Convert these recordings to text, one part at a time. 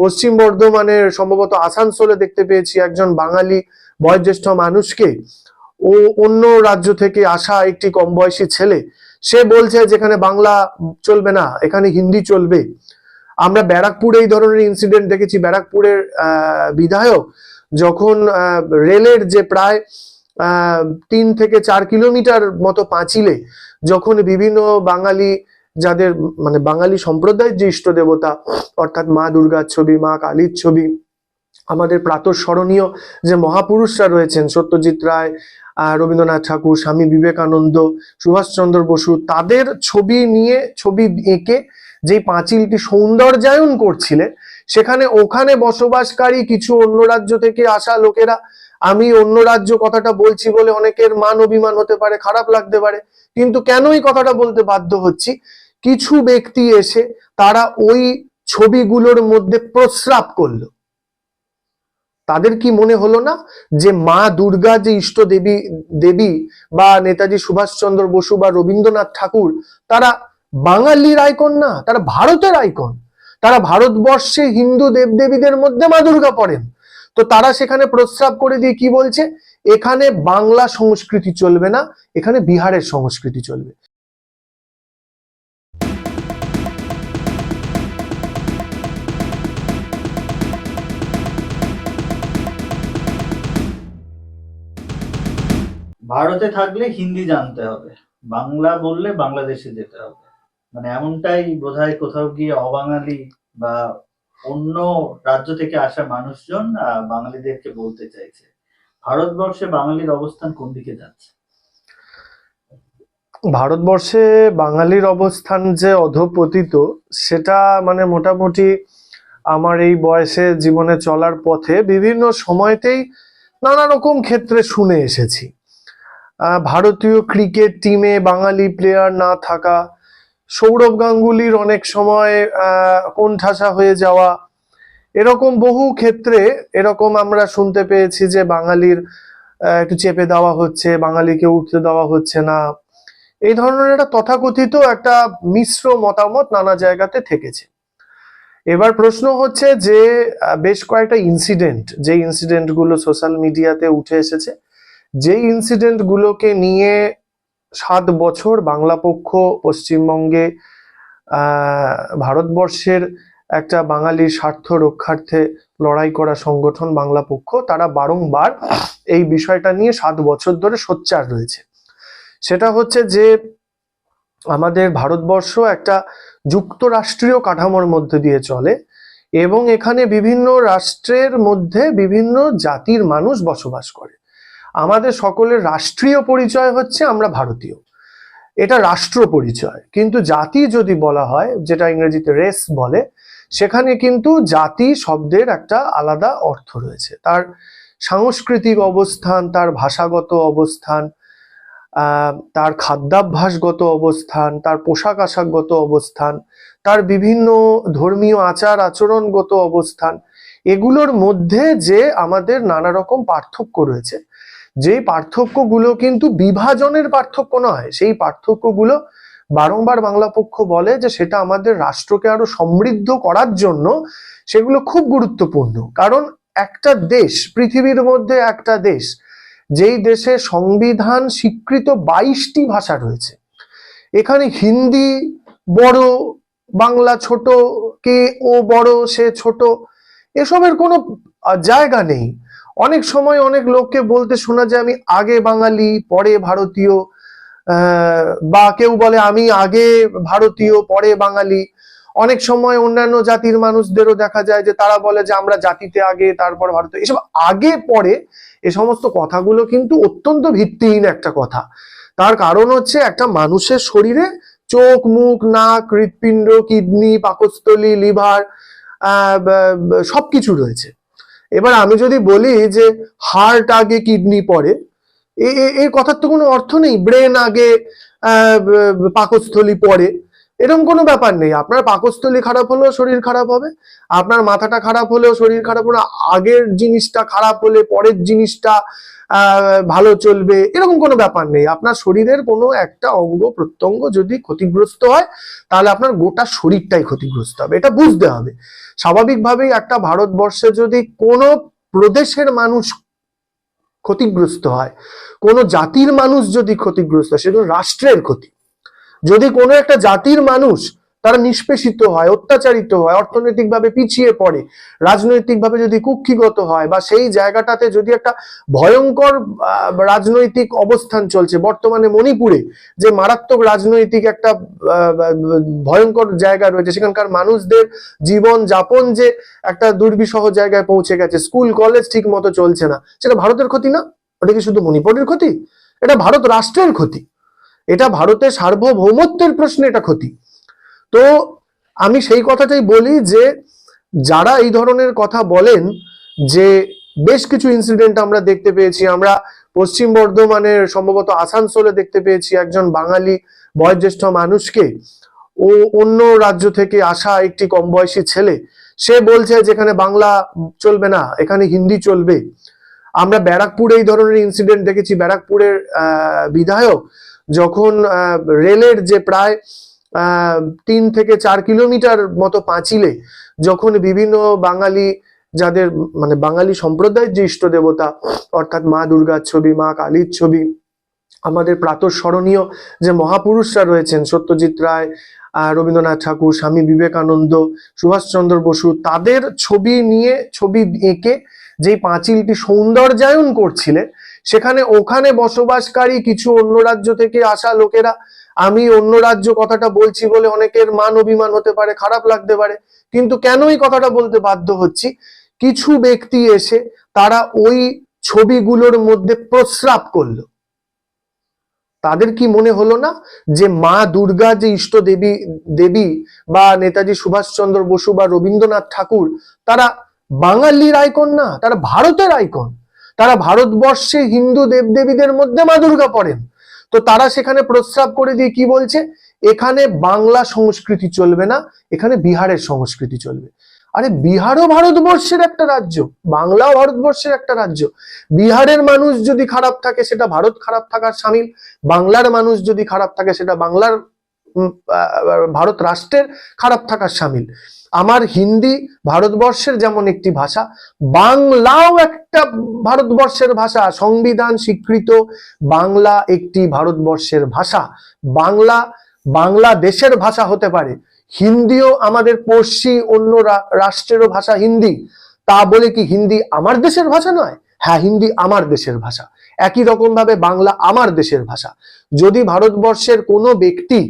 পশ্চিম বর্ধমানের সম্ভবত আসানসোলে দেখতে পেয়েছি একজন বাঙালি বয়োজ্যেষ্ঠ মানুষকে। ও অন্য রাজ্য থেকে আসা একটি কম বয়সী ছেলে। সে বলছে যেখানে বাংলা চলবে না, এখানে হিন্দি চলবে। আমরা ব্যারাকপুরে এই ধরনের ইনসিডেন্ট দেখেছি। ব্যারাকপুরের বিধায়ক যখন রেলের যে প্রায় তিন থেকে চার কিলোমিটার মতো পাঁচিলে যখন বিভিন্ন বাঙালি যাদের মানে বাঙালি সম্প্রদায়ের যে ইষ্ট দেবতা, অর্থাৎ মা দুর্গার ছবি, মা কালীর ছবি, আমাদের প্রাতঃস্মরণীয় যে মহাপুরুষরা রয়েছেন সত্যজিৎ রায় রবীন্দ্রনাথ ঠাকুর, স্বামী বিবেকানন্দ, সুভাষচন্দ্র বসু, তাদের ছবি নিয়ে, ছবি এঁকে যেই পাঁচিলটি সৌন্দর্যায়ন করছিলেন, সেখানে ওখানে বসবাসকারী কিছু অন্য রাজ্য থেকে আসা লোকেরা, আমি অন্য রাজ্য কথাটা বলছি বলে অনেকের মান অভিমান হতে পারে, খারাপ লাগতে পারে, কিন্তু কেন এই কথাটা বলতে বাধ্য হচ্ছি? কিছু ব্যক্তি এসে তারা ওই ছবিগুলোর মধ্যে প্রস্রাব করল। তাদের কি মনে হলো না যে মা দুর্গা যে ইষ্ট দেবী দেবী বা নেতাজি সুভাষচন্দ্র বসু বা রবীন্দ্রনাথ ঠাকুর, তারা বাঙালির আইকন না, তারা ভারতের আইকন। তারা ভারতবর্ষে হিন্দু দেবদেবীদের মধ্যে মা দুর্গা পড়েন। তো তারা সেখানে প্রস্রাব করে দিয়ে কি বলছে? এখানে বাংলা সংস্কৃতি চলবে না, এখানে বিহারের সংস্কৃতি চলবে। ভারতে থাকলে হিন্দি জানতে হবে। বাংলা বললে বাংলাদেশে যেতে হবে। মানে এমনটাই বোধহয় কোথাও গিয়ে অবাঙালি বা অন্য রাজ্য থেকে আসা মানুষজন বাঙালিদেরকে বলতে চাইছে। ভারতবর্ষে বাঙালির অবস্থান কোন দিকে যাচ্ছে? ভারতবর্ষে বাঙালির অবস্থান যে অধপতিত, সেটা মানে মোটামুটি আমার এই বয়সে জীবনে চলার পথে বিভিন্ন সময়তেই নানা রকম ক্ষেত্রে শুনে এসেছি। ভারতীয় ক্রিকেট টিমে বাঙালি প্লেয়ার না থাকা, সৌরভ গাঙ্গুলির অনেক সময় কোণঠাসা হয়ে যাওয়া, এরকম বহু ক্ষেত্রে এরকম আমরা শুনতে পেয়েছি যে বাঙালির একটু চেপে দেওয়া হচ্ছে, বাঙালিকে উঠতে দেওয়া হচ্ছে না। এই ধরনের একটা তথাকথিত একটা মিশ্র মতামত নানা জায়গাতে থেকেছে। এবার প্রশ্ন হচ্ছে যে বেশ কয়েকটা ইনসিডেন্ট যে ইনসিডেন্টগুলো সোশ্যাল মিডিয়াতে উঠে এসেছে যেই ইনসিডেন্ট গুলোকে নিয়ে সাত বছর বাংলা পক্ষ পশ্চিমবঙ্গে ভারতবর্ষের একটা বাঙালির স্বার্থ রক্ষার্থে লড়াই করা সংগঠন বাংলা পক্ষ, তারা বারংবার এই বিষয়টা নিয়ে সাত বছর ধরে সোচ্চার রয়েছে। সেটা হচ্ছে যে আমাদের ভারতবর্ষ একটা যুক্তরাষ্ট্রীয় কাঠামোর মধ্যে দিয়ে চলে এবং এখানে বিভিন্ন রাষ্ট্রের মধ্যে বিভিন্ন জাতির মানুষ বসবাস করে। আমাদের সকলের রাষ্ট্রীয় পরিচয় হচ্ছে আমরা ভারতীয়। এটা রাষ্ট্র পরিচয়। কিন্তু জাতি যদি বলা হয়, যেটা ইংরেজিতে রেস বলে, সেখানে কিন্তু জাতি শব্দের একটা আলাদা অর্থ রয়েছে। তার সাংস্কৃতিক অবস্থান, তার ভাষাগত অবস্থান তার খাদ্যাভ্যাসগত অবস্থান, তার পোশাক আশাকগত অবস্থান, তার বিভিন্ন ধর্মীয় আচার, আচরণগত অবস্থান, এগুলোর মধ্যে যে আমাদের নানা রকম পার্থক্য রয়েছে যেই পার্থক্যগুলো কিন্তু বিভাজনের পার্থক্য নয়, সেই পার্থক্যগুলো বারংবার বাংলা পক্ষ বলে যে সেটা আমাদের রাষ্ট্রকে আরও সমৃদ্ধ করার জন্য সেগুলো খুব গুরুত্বপূর্ণ। কারণ একটা দেশ, পৃথিবীর মধ্যে একটা দেশ, যেই দেশে সংবিধান স্বীকৃত বাইশটি ভাষা রয়েছে। এখানে হিন্দি বড়, বাংলা ছোট, কে ও বড়, সে ছোট, এসবের কোনো জায়গা নেই। অনেক সময় অনেক লোককে বলতে শোনা যায়, আমি আগে বাঙালি, পরে ভারতীয়। বা কেউ বলে, আমি আগে ভারতীয়, পরে বাঙালি। অনেক সময় অন্যান্য জাতির মানুষদেরও দেখা যায় যে তারা বলে যে, আমরা জাতিতে আগে, তারপর ভারতীয় এসব আগে, পরে, এ সমস্ত কথাগুলো কিন্তু অত্যন্ত ভিত্তিহীন একটা কথা। তার কারণ হচ্ছে একটা মানুষের শরীরে চোখ, মুখ, নাক, হৃৎপিণ্ড, কিডনি, পাকস্থলী, লিভার সবকিছু রয়েছে। এবার আমি যদি বলি যে হার্ট আগে কিডনি পরে এর কথার তো কোনো অর্থ নেই। ব্রেন আগে পাকস্থলী পরে এরকম কোনো ব্যাপার নেই। আপনার পাকস্থলী খারাপ হলেও শরীর খারাপ হবে, আপনার মাথাটা খারাপ হলেও শরীর খারাপ হবে, আগের জিনিসটা খারাপ হলে পরের জিনিসটা ভালো চলবে, এরকম কোনো ব্যাপার নেই। আপনার শরীরের কোনো একটা অঙ্গ প্রত্যঙ্গ যদি ক্ষতিগ্রস্ত হয়, তাহলে আপনার গোটা শরীরটাই ক্ষতিগ্রস্ত হবে। এটা বুঝতে হবে। স্বাভাবিকভাবেই একটা ভারতবর্ষে যদি কোনো প্রদেশের মানুষ ক্ষতিগ্রস্ত হয়, কোনো জাতির মানুষ যদি ক্ষতিগ্রস্ত হয় সেটা রাষ্ট্রের ক্ষতি। যদি কোনো একটা জাতির মানুষ তারা নিষ্পেষিত হয়, অত্যাচারিত হয়, অর্থনৈতিকভাবে পিছিয়ে পড়ে, রাজনৈতিকভাবে যদি কুক্ষিগত হয় বা সেই জায়গাটাতে যদি একটা ভয়ঙ্কর রাজনৈতিক অবস্থান চলছে, বর্তমানে মণিপুরে যে মারাত্মক রাজনৈতিক একটা ভয়ঙ্কর জায়গা রয়েছে, সেখানকার মানুষদের জীবন যাপন যে একটা দুর্বিষহ জায়গায় পৌঁছে গেছে, স্কুল, কলেজ ঠিক মতো চলছে না, সেটা ভারতের ক্ষতি না? ওটা কি শুধু মণিপুরের ক্ষতি? এটা ভারত রাষ্ট্রের ক্ষতি। এটা ভারতের সার্বভৌমত্বের প্রশ্নে এটা ক্ষতি। তো আমি সেই কথাটাই বলি যে, যারা এই ধরনের কথা বলেন যে, বেশ কিছু ইনসিডেন্ট আমরা দেখতে পেয়েছি, আমরা পশ্চিম বর্ধমানের সম্ভবত আসানসোলে দেখতে পেয়েছি একজন বাঙালি বয়োজ্যেষ্ঠ মানুষকে। ও অন্য রাজ্য থেকে আসা একটি কম বয়সী ছেলে, সে বলছে যেখানে বাংলা চলবে না, এখানে হিন্দি চলবে। আমরা ব্যারাকপুরে এই ধরনের ইনসিডেন্ট দেখেছি, ব্যারাকপুরের বিধায়ক যখন রেলের যে প্রায় তিন থেকে চার কিলোমিটার মতো পাঁচিলে যখন বিভিন্ন বাঙালি যাদের মানে বাঙালি সম্প্রদায়ের যে ইষ্ট দেবতা, অর্থাৎ মা দুর্গার ছবি, মা কালীর ছবি, আমাদের প্রাতঃস্মরণীয় যে মহাপুরুষরা রয়েছেন, সত্যজিৎ রায় রবীন্দ্রনাথ ঠাকুর, স্বামী বিবেকানন্দ, সুভাষচন্দ্র বসু, তাদের ছবি নিয়ে, ছবি এঁকে যেই পাঁচিলটি সৌন্দর্যায়ন করছিলেন সেখানে ওখানে বসবাসকারী কিছু অন্য রাজ্য থেকে আসা লোকেরা, আমি অন্য রাজ্য কথাটা বলছি বলে অনেকের মান অভিমান হতে পারে, খারাপ লাগতে পারে, কিন্তু কেন এই কথাটা বলতে বাধ্য হচ্ছি? কিছু ব্যক্তি এসে তারা ওই ছবিগুলোর মধ্যে প্রস্রাব করল। তাদের কি মনে হলো না যে মা দুর্গা যে ইষ্ট দেবী দেবী বা নেতাজি সুভাষচন্দ্র বসু বা রবীন্দ্রনাথ ঠাকুর, তারা বাঙালির আইকন না, তারা ভারতের আইকন। তারা ভারতবর্ষে হিন্দু দেবদেবীদের মধ্যে মা দুর্গা পড়েন। তো তারা সেখানে প্রস্রাব করে দিয়ে কি বলছে? এখানে বাংলা সংস্কৃতি চলবে না, এখানে বিহারের সংস্কৃতি চলবে। আরে বিহারও ভারতবর্ষের একটা রাজ্য, বাংলাও ভারতবর্ষের একটা রাজ্য। বিহারের মানুষ যদি খারাপ থাকে সেটা ভারত খারাপ থাকার সামিল, বাংলার মানুষ যদি খারাপ থাকে সেটা বাংলার ভারত রাষ্ট্রের খারাপ থাকার সামিল। আমার হিন্দি ভারতবর্ষের যেমন একটি ভাষা, বাংলাও একটা ভারতবর্ষের ভাষা, সংবিধান স্বীকৃত বাংলা একটি ভারতবর্ষের ভাষা। বাংলা, বাংলাদেশের ভাষা হতে পারে। হিন্দিও আমাদের পড়শি অন্য রাষ্ট্রেরও ভাষা হিন্দি। তা বলে কি হিন্দি আমার দেশের ভাষা নয়? হ্যাঁ হিন্দি আমার দেশের ভাষা। একই রকম ভাবে বাংলা আমার দেশের ভাষা। যদি ভারতবর্ষের কোনো ব্যক্তি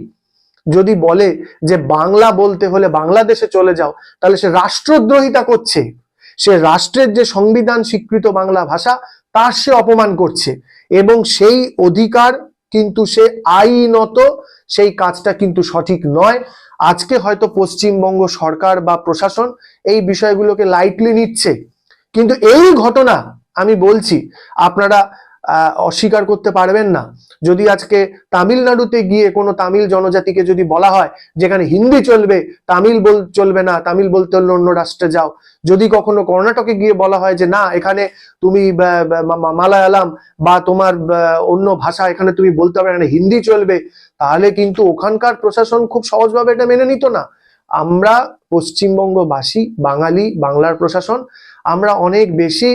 যদি বলে যে বাংলা বলতে হলে বাংলাদেশে চলে যাও, তাহলে সে রাষ্ট্রদ্রোহিতা করছে। সে রাষ্ট্রের যে সংবিধান স্বীকৃত বাংলা ভাষা তার সে অপমান করছে। এবং সেই অধিকার কিন্তু সে আইনত, সেই কাজটা কিন্তু সঠিক নয়। আজকে হয়তো পশ্চিমবঙ্গ সরকার বা প্রশাসন এই বিষয়গুলোকে লাইটলি নিচ্ছে। কিন্তু এই ঘটনা আমি বলছি, আপনারা অস্বীকার করতে পারবেন না। যদি আজকে তামিলনাড়ুতে গিয়ে কোনো তামিল জনজাতিকে যদি বলা হয়, যেখানে হিন্দি চলবে, তামিল বল, চলবে না, তামিল বলতে হলে অন্য রাষ্ট্রে যাও। যদি কখনো কর্ণাটকে গিয়ে বলা হয় যে, না, এখানে তুমি মালায়ালাম বা তোমার অন্য ভাষা এখানে তুমি বলতে পারবে এখানে হিন্দি চলবে, তাহলে কিন্তু ওখানকার প্রশাসন খুব সহজভাবে এটা মেনে নিত না। আমরা পশ্চিমবঙ্গবাসী, বাঙালি, বাংলার প্রশাসন, আমরা অনেক বেশি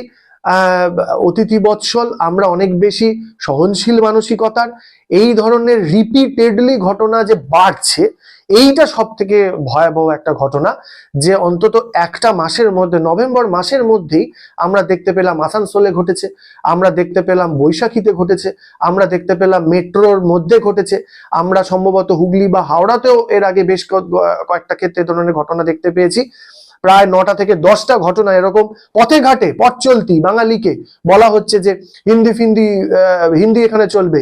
অতিথি বৎসল, আমরা অনেক বেশি সহনশীল মানসিকতার। এই ধরনের রিপিটেডলি ঘটনা যে বাড়ছে, এইটা সব থেকে ভয়াবহ একটা ঘটনা, যে অন্তত একটা মাসের মধ্যে, নভেম্বর মাসের মধ্যেই আমরা দেখতে পেলাম আসানসোলে ঘটেছে, আমরা দেখতে পেলাম বৈশাখীতে ঘটেছে, আমরা দেখতে পেলাম মেট্রোর মধ্যে ঘটেছে, আমরা সম্ভবত হুগলি বা হাওড়াতেও এর আগে বেশ কয়েকটা ক্ষেত্রে ধরনের ঘটনা দেখতে পেয়েছি। প্রায় নটা থেকে দশটা ঘটনা এরকম, পথে ঘাটে, পথ চলতি, বাঙালিকে বলা হচ্ছে যে হিন্দি ফিন্দি হিন্দি এখানে চলবে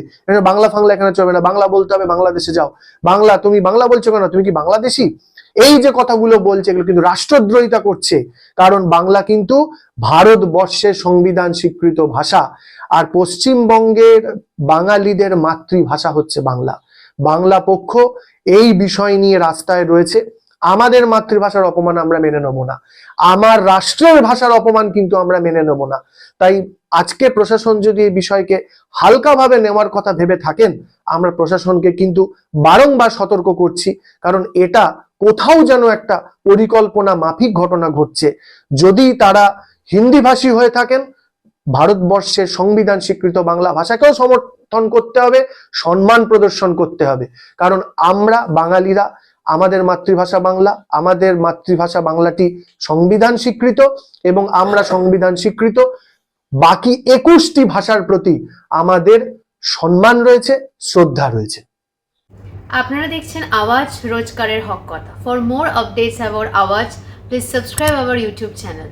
বাংলা ফাংলা এখানে চলবে না, বাংলা বলতে হবে বাংলাদেশে যাও। বাংলা, তুমি বাংলা বলছো কেন? তুমি কি বাংলাদেশি? এই যে কথাগুলো বলছে, এগুলো কিন্তু রাষ্ট্রদ্রোহিতা করছে, কারণ বাংলা কিন্তু ভারতবর্ষের সংবিধান স্বীকৃত ভাষা, আর পশ্চিমবঙ্গের বাঙালিদের মাতৃভাষা হচ্ছে বাংলা। বাংলা পক্ষ এই বিষয় নিয়ে রাস্তায় রয়েছে। আমাদের মাতৃভাষার অপমান আমরা মেনে নেব না। আমার রাষ্ট্রের ভাষার অপমান কিন্তু আমরা মেনে নেব না। তাই আজকে প্রশাসন যদি এই বিষয়কে হালকাভাবে নেওয়ার কথা ভেবে থাকেন, আমরা প্রশাসনকে কিন্তু বারংবার সতর্ক করছি, কারণ এটা কোথাও যেন একটা পরিকল্পনা মাফিক ঘটনা ঘটছে। যদি তারা হিন্দিভাষী হয়ে থাকেন ভারতবর্ষের সংবিধান স্বীকৃত বাংলা ভাষাকেও সমর্থন করতে হবে, সম্মান প্রদর্শন করতে হবে। কারণ আমরা বাঙালিরা, আমাদের মাতৃভাষা বাংলা, আমাদের মাতৃভাষা বাংলাটি সংবিধান স্বীকৃত এবং আমরা সংবিধান স্বীকৃত। বাকি একুশটি ভাষার প্রতি আমাদের সম্মান রয়েছে, শ্রদ্ধা রয়েছে। আপনারা দেখছেন আওয়াজ রোজকারের হক কথা। For more updates about Awaaz please subscribe our YouTube channel